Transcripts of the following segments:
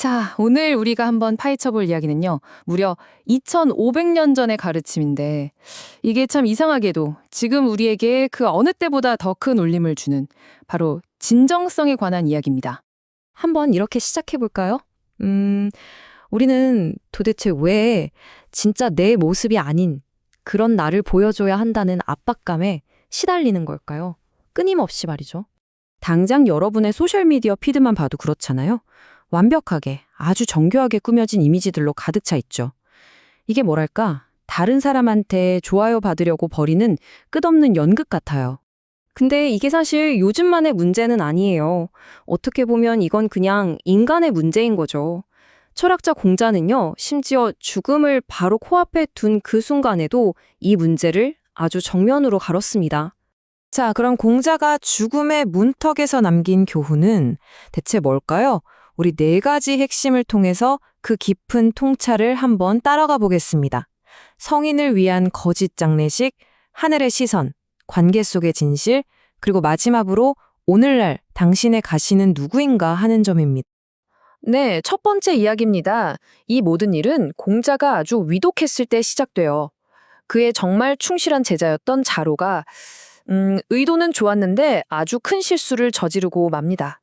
자, 오늘 우리가 한번 파헤쳐 볼 이야기는요. 무려 2500년 전의 가르침인데 이게 참 이상하게도 지금 우리에게 그 어느 때보다 더 큰 울림을 주는 바로 진정성에 관한 이야기입니다. 한번 이렇게 시작해 볼까요? 음, 우리는 도대체 왜 진짜 내 모습이 아닌 그런 나를 보여줘야 한다는 압박감에 시달리는 걸까요? 끊임없이 말이죠. 당장 여러분의 소셜미디어 피드만 봐도 그렇잖아요. 완벽하게, 아주 정교하게 꾸며진 이미지들로 가득 차 있죠. 이게 뭐랄까, 다른 사람한테 좋아요 받으려고 버리는 끝없는 연극 같아요. 근데 이게 사실 요즘만의 문제는 아니에요. 어떻게 보면 이건 그냥 인간의 문제인 거죠. 철학자 공자는요, 심지어 죽음을 바로 코앞에 둔 그 순간에도 이 문제를 아주 정면으로 가렸습니다. 자, 그럼 공자가 죽음의 문턱에서 남긴 교훈은 대체 뭘까요? 우리 네 가지 핵심을 통해서 그 깊은 통찰을 한번 따라가 보겠습니다. 성인을 위한 거짓 장례식, 하늘의 시선, 관계 속의 진실, 그리고 마지막으로 오늘날 당신의 가시는 누구인가 하는 점입니다. 네, 첫 번째 이야기입니다. 이 모든 일은 공자가 아주 위독했을 때 시작돼요. 그의 정말 충실한 제자였던 자로가 음, 의도는 좋았는데 아주 큰 실수를 저지르고 맙니다.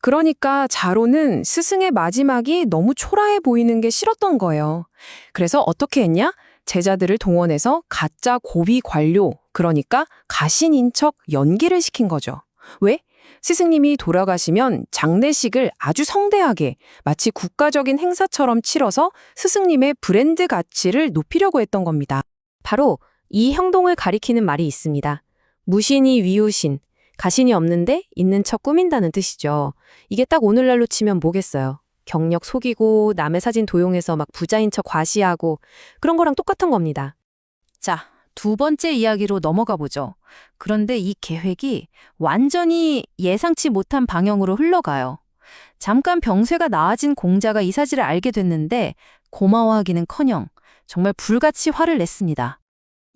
그러니까 자로는 스승의 마지막이 너무 초라해 보이는 게 싫었던 거예요. 그래서 어떻게 했냐? 제자들을 동원해서 가짜 고위 관료, 그러니까 가신인 척 연기를 시킨 거죠. 왜? 스승님이 돌아가시면 장례식을 아주 성대하게 마치 국가적인 행사처럼 치러서 스승님의 브랜드 가치를 높이려고 했던 겁니다. 바로 이 행동을 가리키는 말이 있습니다. 무신이 위우신, 가신이 없는데 있는 척 꾸민다는 뜻이죠. 이게 딱 오늘날로 치면 뭐겠어요. 경력 속이고 남의 사진 도용해서 막 부자인 척 과시하고 그런 거랑 똑같은 겁니다. 자, 두 번째 이야기로 넘어가 보죠. 그런데 이 계획이 완전히 예상치 못한 방향으로 흘러가요. 잠깐 병세가 나아진 공자가 이 사실을 알게 됐는데 고마워하기는커녕 정말 불같이 화를 냈습니다.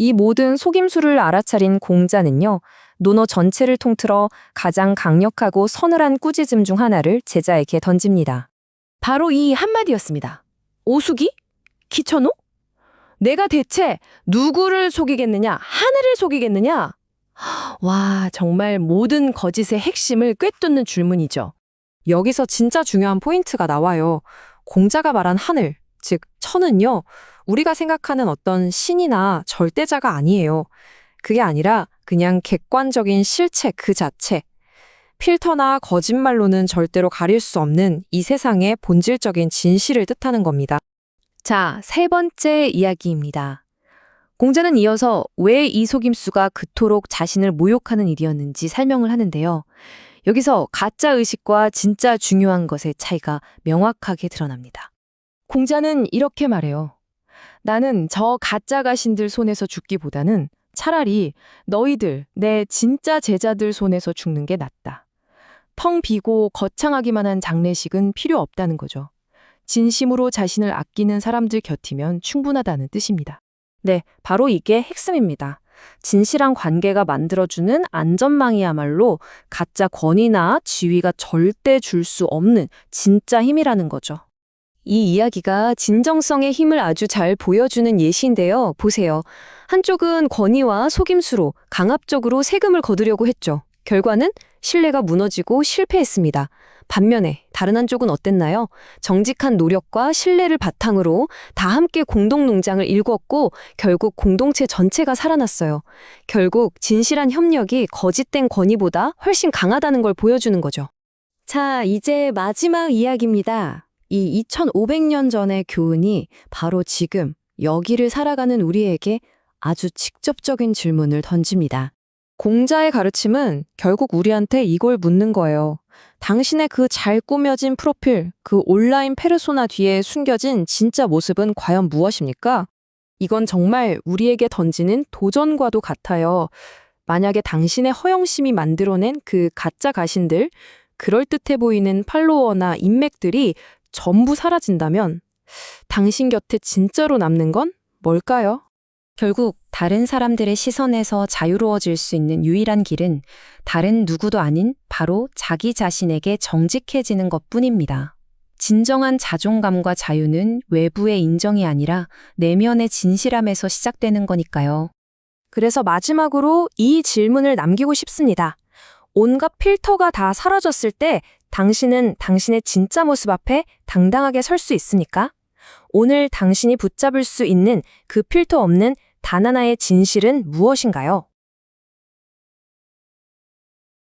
이 모든 속임수를 알아차린 공자는요, 논어 전체를 통틀어 가장 강력하고 서늘한 꾸짖음 중 하나를 제자에게 던집니다. 바로 이 한마디였습니다. 오수기? 기천호? 내가 대체 누구를 속이겠느냐? 하늘을 속이겠느냐? 와, 정말 모든 거짓의 핵심을 꿰뚫는 줄문이죠. 여기서 진짜 중요한 포인트가 나와요. 공자가 말한 하늘, 즉 천은요. 우리가 생각하는 어떤 신이나 절대자가 아니에요. 그게 아니라 그냥 객관적인 실체 그 자체. 필터나 거짓말로는 절대로 가릴 수 없는 이 세상의 본질적인 진실을 뜻하는 겁니다. 자, 세 번째 이야기입니다. 공자는 이어서 왜 이 속임수가 그토록 자신을 모욕하는 일이었는지 설명을 하는데요. 여기서 가짜 의식과 진짜 중요한 것의 차이가 명확하게 드러납니다. 공자는 이렇게 말해요. 나는 저 가짜 가신들 손에서 죽기보다는 차라리 너희들, 내 진짜 제자들 손에서 죽는 게 낫다. 텅 비고 거창하기만 한 장례식은 필요 없다는 거죠. 진심으로 자신을 아끼는 사람들 곁이면 충분하다는 뜻입니다. 네, 바로 이게 핵심입니다. 진실한 관계가 만들어주는 안전망이야말로 가짜 권위나 지위가 절대 줄 수 없는 진짜 힘이라는 거죠. 이 이야기가 진정성의 힘을 아주 잘 보여주는 예시인데요. 보세요. 한쪽은 권위와 속임수로 강압적으로 세금을 거두려고 했죠. 결과는 신뢰가 무너지고 실패했습니다. 반면에 다른 한쪽은 어땠나요? 정직한 노력과 신뢰를 바탕으로 다 함께 공동농장을 일궜고 결국 공동체 전체가 살아났어요. 결국 진실한 협력이 거짓된 권위보다 훨씬 강하다는 걸 보여주는 거죠. 자, 이제 마지막 이야기입니다. 이 2500년 전의 교훈이 바로 지금 여기를 살아가는 우리에게 아주 직접적인 질문을 던집니다. 공자의 가르침은 결국 우리한테 이걸 묻는 거예요. 당신의 그 잘 꾸며진 프로필, 그 온라인 페르소나 뒤에 숨겨진 진짜 모습은 과연 무엇입니까? 이건 정말 우리에게 던지는 도전과도 같아요. 만약에 당신의 허영심이 만들어낸 그 가짜 가신들, 그럴듯해 보이는 팔로워나 인맥들이 전부 사라진다면 당신 곁에 진짜로 남는 건 뭘까요? 결국 다른 사람들의 시선에서 자유로워질 수 있는 유일한 길은 다른 누구도 아닌 바로 자기 자신에게 정직해지는 것 뿐입니다. 진정한 자존감과 자유는 외부의 인정이 아니라 내면의 진실함에서 시작되는 거니까요. 그래서 마지막으로 이 질문을 남기고 싶습니다. 온갖 필터가 다 사라졌을 때 당신은 당신의 진짜 모습 앞에 당당하게 설 수 있습니까? 오늘 당신이 붙잡을 수 있는 그 필터 없는 단 하나의 진실은 무엇인가요?